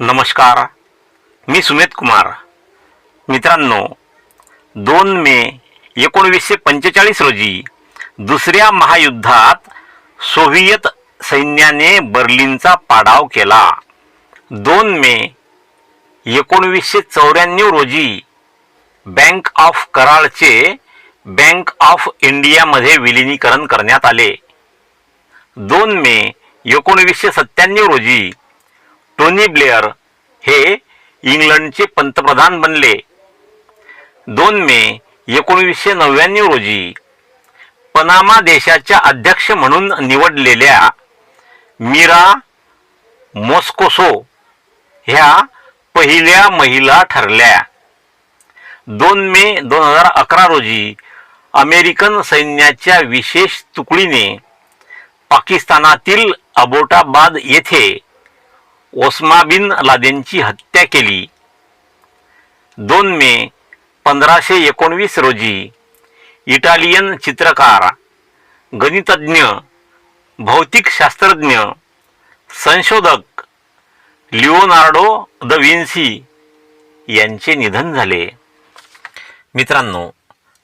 नमस्कार मी सुमित कुमार. मित्रांनो दोन मे एकोणवीसशे पंचेचाळीस रोजी दुसऱ्या महायुद्धात सोव्हिएत सैन्याने बर्लिनचा पाडाव केला. दोन मे एकोणवीसशे चौऱ्याण्णव रोजी बँक ऑफ कराळचे बँक ऑफ इंडियामध्ये विलिनीकरण करण्यात आले. दोन मे एकोणवीसशे सत्त्याण्णव रोजी टोनी ब्लेअर हे इंग्लंडचे पंतप्रधान बनले. दोन मे एकोणवीसशे नव्याण्णव रोजी पनामा देशाच्या अध्यक्ष म्हणून निवडलेल्या मीरा मोस्कोसो ह्या पहिल्या महिला ठरल्या. दोन मे दोन हजार अकरा रोजी अमेरिकन सैन्याच्या विशेष तुकडीने पाकिस्तानातील अबोटाबाद येथे ओस्मा बिन लादेनची हत्या केली. दोन मे पंधराशे एकोणवीस रोजी इटालियन चित्रकार गणितज्ञ भौतिकशास्त्रज्ञ संशोधक लिओनार्डो द विन्सी यांचे निधन झाले. मित्रांनो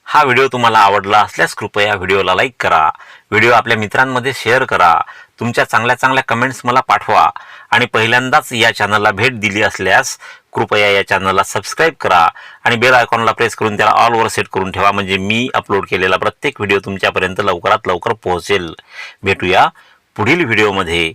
हा व्हिडिओ तुम्हाला आवडला असल्यास कृपया व्हिडिओला लाईक करा. व्हिडिओ आपल्या मित्रांमध्ये शेअर करा. तुमच्या चांगल्या चांगल्या कमेंट्स मला पाठवा. आणि पहिल्यांदाच या चॅनलला भेट दिली असल्यास कृपया या चॅनलला सबस्क्राईब करा. आणि बेल आयकॉनला प्रेस करून त्याला ऑलवर सेट करून ठेवा. म्हणजे मी अपलोड केलेला प्रत्येक व्हिडिओ तुमच्यापर्यंत लवकरात लवकर पोहोचेल. भेटूया पुढील व्हिडिओमध्ये